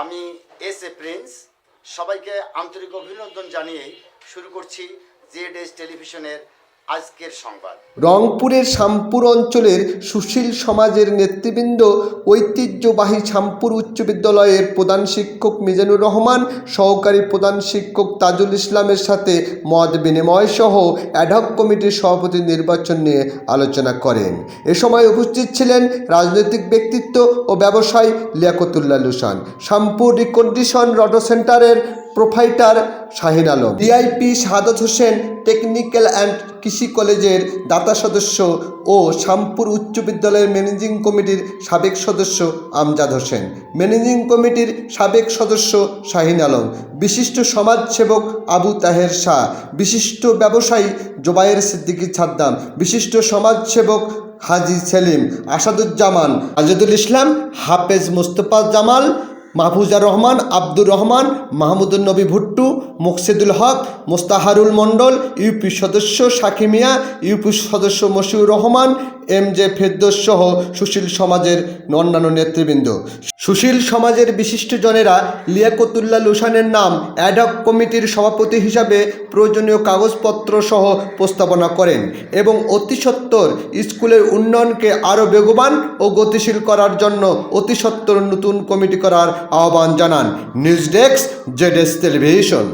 আমি S A Prince. সবাইকে আন্তরিক অভিনন্দন জানিয়ে শুরু করছি জেড এস টেলিভিশনের আজকের সংবাদ। রংপুরের শামপুর অঞ্চলের সুশীল সমাজের নেতৃবৃন্দ, ঐতিহ্যবাহী শামপুর উচ্চ বিদ্যালয়ের প্রধান শিক্ষক মিজানুর রহমান, সহকারী প্রধান শিক্ষক তাজুল ইসলামের সাথে মত বিনিময় সহ অ্যাডহক কমিটির সভাপতি নির্বাচন নিয়ে আলোচনা করেন। এ সময় উপস্থিত ছিলেন রাজনৈতিক ব্যক্তিত্ব ও ব্যবসায়ী লিয়াকতুল্লাহ লুসান। শামপুর রিকন্ডিশন রটো সেন্টারের proprietor Shahin Alam. DIP Shahadat Hossain technical and কৃষি কলেজের দাতা সদস্য ও শামপুর উচ্চ বিদ্যালয়ের ম্যানেজিং কমিটির সাবেক সদস্য আমজাদ হোসেন। ম্যানেজিং কমিটির সাবেক সদস্য শাহিন আলম। বিশিষ্ট সমাজসেবক আবু তাহের শাহ। বিশিষ্ট ব্যবসায়ী জোবায়ের সিদ্দিকী ছাদ্দাম। বিশিষ্ট সমাজসেবক হাজি সেলিম আসাদুজ্জামান। আজাদুল ইসলাম হাফেজ মুস্তফা জামাল মাহফুজার রহমান, আব্দুর রহমান মাহমুদুল নবী ভুট্টু, মুকসিদুল হক, মোস্তাহারুল মণ্ডল, ইউপি সদস্য সাকি মিয়া, ইউপি সদস্য মশিউর রহমান, এম জে ফেরদোস সহ সুশীল সমাজের অন্যান্য নেতৃবৃন্দ। সুশীল সমাজের বিশিষ্টজনেরা লিয়াকতুল্লাহ লুসানের নাম অ্যাডক কমিটির সভাপতি হিসাবে প্রয়োজনীয় কাগজপত্র সহ প্রস্তাবনা করেন এবং অতি সত্বর স্কুলের উন্নয়নকে আরও বেগবান ও গতিশীল করার জন্য অতি নতুন কমিটি করার আহ্বান জানান। নিউজ ডেস্ক জেডেস টেলিভিশন।